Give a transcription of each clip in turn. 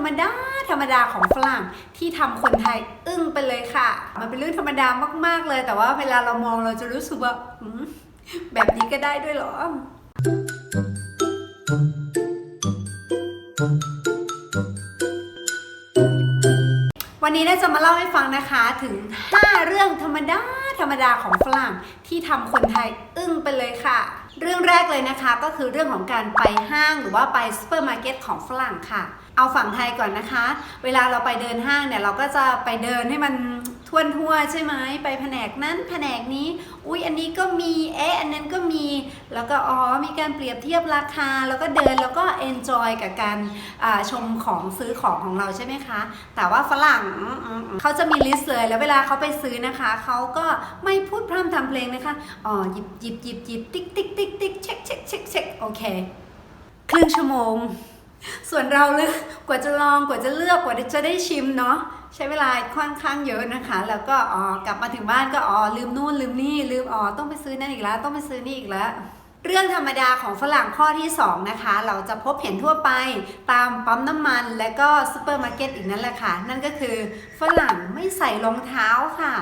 ธรรมดาธรรมดาของฝรั่งที่ทำคนไทยอึ้งไปเลยค่ะ มันเป็นเรื่องธรรมดามากๆเลย แต่ว่าเวลาเรามองเราจะรู้สึกว่าแบบนี้ก็ได้ด้วยเหรอวันนี้น่าจะมาเล่าให้ฟังนะคะถึง 5 เรื่องธรรมดา ธรรมดาของฝรั่งที่ทำคนไทยอึ้งไปเลยค่ะ เรื่องแรกเลยนะคะก็คือเรื่องของการไปห้างหรือว่าไปซูเปอร์มาร์เก็ตของฝรั่งค่ะ เอาฝั่งไทยก่อนนะคะ เวลาเราไปเดินห้างเนี่ยเราก็จะไปเดินให้มันทั่วทั่วใช่ไหมไปแผนกนั้นแผนกนี้ อุ๊ยอันนี้ก็มีเอ๊ะอันนั้นก็มี แล้วก็อ๋อมีการเปรียบเทียบราคา แล้วก็เดินแล้วก็เอนจอยกับการชมของซื้อของของเราใช่ไหมคะ แต่ว่าฝรั่งเขาจะมีลิสต์เลยแล้วเวลาเขาไปซื้อนะคะ เขาก็ไม่พูดพร่ำทำเพลงนะคะอ๋อหยิบหยิบหยิบหยิบติ๊กติ๊กติ๊ก โอเค ครึ่งชั่วโมง ส่วนเราเลยกว่าจะลองกว่าจะเลือกกว่าจะได้ชิมเนาะใช้เวลาค่อนข้างเยอะนะคะ แล้วก็อ๋อกลับมาถึงบ้านก็อ๋อลืมนู่นลืมนี่ลืมอ๋อต้องไปซื้อนั่นอีกแล้ว ต้องไปซื้อนี่อีกแล้วเรื่องธรรมดาของฝรั่งข้อที่ 2 นะคะ เราจะพบเห็นทั่วไปตามปั๊มน้ำมันและก็ซูเปอร์มาร์เก็ตอีกนั่นแหละค่ะ นั่นก็คือฝรั่งไม่ใส่รองเท้าค่ะ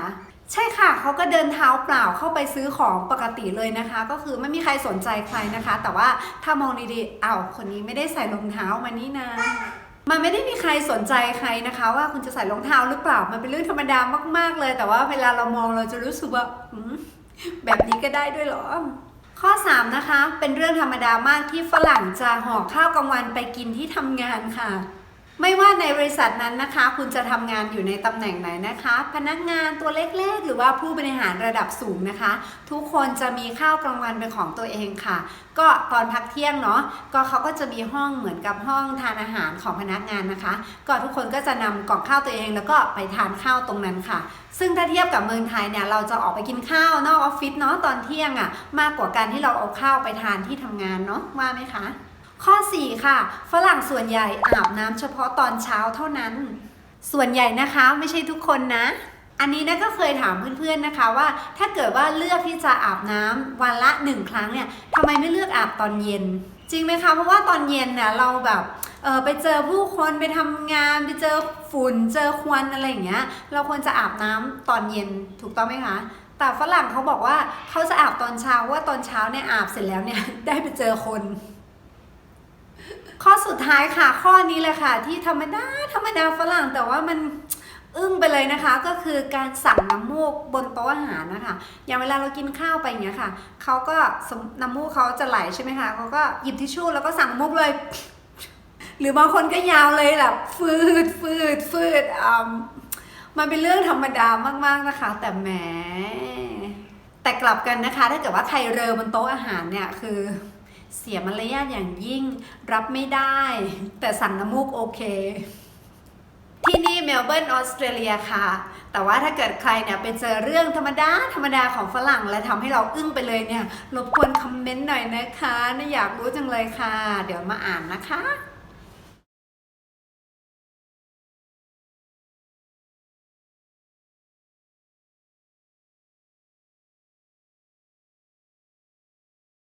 ใช่ค่ะ เขาก็เดินเท้าเปล่าเข้าไปซื้อของปกติเลยนะคะ ก็คือไม่มีใครสนใจใครนะคะ แต่ว่าถ้ามองดีๆอ้าวคนนี้ไม่ได้ใส่รองเท้ามานี่นะมันไม่ได้มีใครสนใจใครนะคะ ว่าคุณจะใส่รองเท้าหรือเปล่า มันเป็นเรื่องธรรมดามากๆเลย แต่ว่าเวลาเรามองเราจะรู้สึกว่าแบบนี้ก็ได้ด้วยเหรอ ข้อ 3 นะคะ เป็นเรื่องธรรมดามากที่ฝรั่งจะห่อข้าวกลางวันไปกินที่ทำงานค่ะ ไม่ว่าในบริษัทนั้นนะคะ คุณจะทำงานอยู่ในตำแหน่งไหนนะคะ พนักงานตัวเล็กๆ หรือว่าผู้บริหารระดับสูงนะคะ ทุกคนจะมีข้าวกลางวันเป็นของตัวเองค่ะ ก็ตอนพักเที่ยงเนาะก็เขาก็จะมีห้องเหมือนกับห้องทานอาหารของพนักงานนะคะ ก็ทุกคนก็จะนำกล่องข้าวตัวเอง แล้วก็ไปทานข้าวตรงนั้นค่ะ ซึ่งถ้าเทียบกับเมืองไทยเนี่ยเราจะออกไปกินข้าวนอกออฟฟิศเนาะตอนเที่ยงอะ่ะมากกว่าการที่เราเอาข้าวไปทานที่ทำงานเนาะว่าไหมคะ ข้อ 4 ค่ะ ฝรั่งส่วนใหญ่อาบน้ำเฉพาะตอนเช้าเท่านั้น ส่วนใหญ่นะคะไม่ใช่ทุกคนนะ อันนี้นะก็เคยถามเพื่อนๆนะคะว่า ถ้าเกิดว่าเลือกที่จะอาบน้ำวันละหนึ่งครั้งเนี่ยทำไมไม่เลือกอาบตอนเย็น จริงไหมคะ เพราะว่าตอนเย็นเนี่ยเราแบบเออไปเจอผู้คนไปทำงานไปเจอฝุ่นเจอควันอะไรอย่างเงี้ย เราควรจะอาบน้ำตอนเย็นถูกต้องไหมคะแต่ฝรั่งเขาบอกว่าเขาจะอาบตอนเช้าว่าตอนเช้าเนี่ยอาบเสร็จแล้วเนี่ยได้ไปเจอคน ข้อสุดท้ายค่ะข้อนี้เลยค่ะ ที่ธรรมดาธรรมดาฝรั่งแต่ว่ามันอึ้งไปเลยนะคะ ก็คือการสั่งน้ำมูกบนโต๊ะอาหารนะคะ อย่างเวลาเรากินข้าวไปอย่างเงี้ยค่ะเขาก็น้ำมูกเขาจะไหลใช่ไหมคะเขาก็หยิบทิชชู่แล้วก็สั่งน้ำมูกเลย หรือบางคนก็ยาวเลยแบบฟืดฟืดฟืดอ่ามันเป็นเรื่องธรรมดามากๆนะคะ แต่แหมแต่กลับกันนะคะ ถ้าเกิดว่าใครเรอบนโต๊ะอาหารเนี่ยคือ เสียมารยาทอย่างยิ่งรับไม่ได้ แต่สั่งน้ำมูกโอเค ที่นี่เมลเบิร์นออสเตรเลียค่ะ แต่ว่าถ้าเกิดใครเนี่ยไปเจอเรื่องธรรมดา ธรรมดาของฝรั่งและทำให้เราอึ้งไปเลยเนี่ยรบกวนคอมเมนต์หน่อยนะคะน่าอยากรู้จังเลยค่ะ เดี๋ยวมาอ่านนะคะ